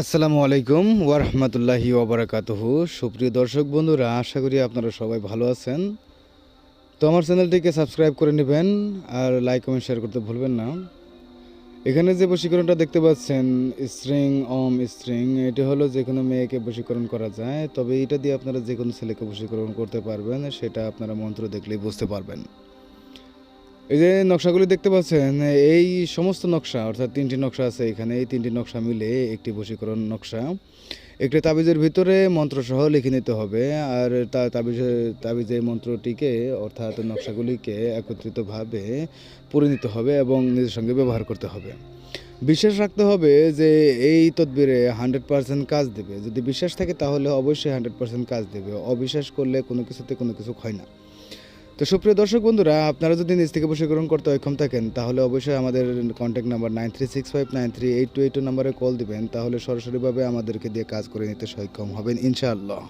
আসসালামু আলাইকুম, ওয়ারহমতুল্লাহি ওবরাকাতুহু সুপ্রিয় দর্শক বন্ধুরা, আশা করি আপনারা সবাই ভালো আছেন। তো আমার চ্যানেলটিকে সাবস্ক্রাইব করে নেবেন আর লাইক, কমেন্ট, শেয়ার করতে ভুলবেন না। এখানে যে বশীকরণটা দেখতে পাচ্ছেন, স্ট্রিং অম স্ট্রিং, এটি হলো যে কোনো মেয়েকে বশীকরণ করা যায়। তবে এটা দিয়ে আপনারা যে কোনো ছেলেকে বশীকরণ করতে পারবেন, সেটা আপনারা মন্ত্র দেখলেই বুঝতে পারবেন। এই যে নকশাগুলি দেখতে পাচ্ছেন, এই সমস্ত নকশা, অর্থাৎ তিনটি নকশা আছে এখানে, এই তিনটি নকশা মিলে একটি বশীকরণ নকশা। একটি তাবিজের ভিতরে মন্ত্রসহ লিখে নিতে হবে, আর তা তাবিজে তাবিজে মন্ত্রটিকে, অর্থাৎ নকশাগুলিকে একত্রিতভাবে পড়ে নিতে হবে এবং নিজের সঙ্গে ব্যবহার করতে হবে। বিশ্বাস রাখতে হবে যে এই তদবিরে হান্ড্রেড পার্সেন্ট কাজ দেবে। যদি বিশ্বাস থাকে তাহলে অবশ্যই হান্ড্রেড পার্সেন্ট কাজ দেবে। অবিশ্বাস করলে কোনো কিছুতে কোনো কিছু হয় না। তো সুপ্রিয় দর্শক বন্ধুরা, আপনারা যদি নিজ থেকে বশীকরণ করতে অক্ষম থাকেন, তাহলে অবশ্যই আমাদের contact number nine three six five nine three eight two eight two নাম্বারে কল দিবেন। তাহলে সরাসরিভাবে আমাদেরকে দিয়ে কাজ করে নিতে সক্ষম হবেন, ইনশাআল্লাহ।